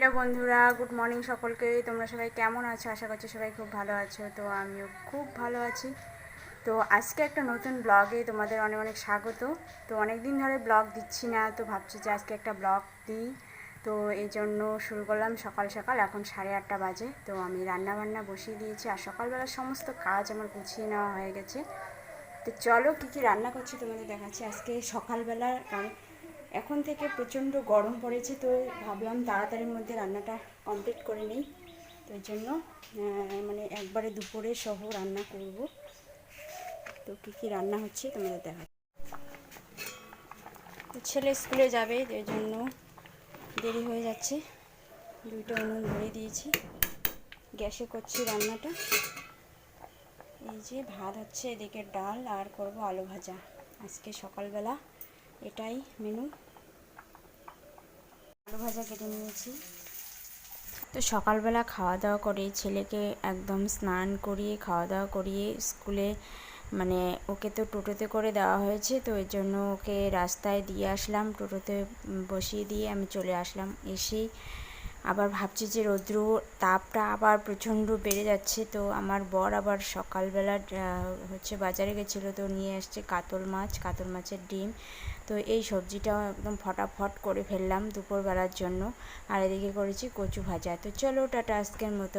Hello বন্ধুরা, good morning সকলকে। তোমরা সবাই কেমন আছো? আশা করছি সবাই খুব ভালো আছো। তো আমিও খুব ভালো আছি। তো আজকে একটা নতুন ব্লগে তোমাদের অনেক অনেক স্বাগত। তো অনেক দিন ধরে ব্লগ দিচ্ছি না, তো ভাবছি যে আজকে একটা ব্লগ দিই। তো এই জন্য শুরু করলাম সকাল সকাল, এখন সাড়ে আটটা বাজে। তো আমি রান্না বান্না বসিয়ে দিয়েছি আর সকালবেলার সমস্ত কাজ আমার গুছিয়ে নেওয়া হয়ে গেছে। তো চলো কী কী রান্না করছি তোমাদের দেখাচ্ছি। আজকে সকালবেলা কারণ এখন থেকে প্রচণ্ড গরম পড়েছে, তো ভাবলাম তাড়াতাড়ির মধ্যে রান্নাটা কমপ্লিট করে নিই। তো এই জন্য মানে একবারে দুপুরে সহ রান্না করব। তো কী কী রান্না হচ্ছে তোমাদের দেখা। ছেলে স্কুলে যাবে এই জন্য দেরি হয়ে যাচ্ছে। দুইটা উনুন ধরে দিয়েছি। গ্যাসে করছি রান্নাটা। এই যে ভাত হচ্ছে, এদিকে ডাল আর করব আলু ভাজা। আজকে সকালবেলা এটাই মেনু আলু ভাজা কেটে নিয়েছি। তো সকালবেলা খাওয়া দাওয়া করে ছেলেকে একদম স্নান করিয়ে খাওয়া দাওয়া করিয়ে স্কুলে মানে ওকে তো টোটোতে করে দেওয়া হয়েছে, তো এর জন্য ওকে রাস্তায় দিয়ে আসলাম। টোটোতে বসিয়ে দিয়ে আমি চলে আসলাম। এসেই আবার ভাবছি যে রৌদ্র তাপটা আবার প্রচণ্ড বেড়ে যাচ্ছে, তো আমার বর আবার সকালবেলা হচ্ছে বাজারে গেছিল, তো নিয়ে আসছে কাতল মাছ, কাতল মাছের ডিম। তো এই সবজিটাও একদম ফটাফট করে ফেললাম দুপুরবেলার জন্য। আর এদিকে করেছি কচু ভাজা। তো চলো টাটা, আজকের মতো।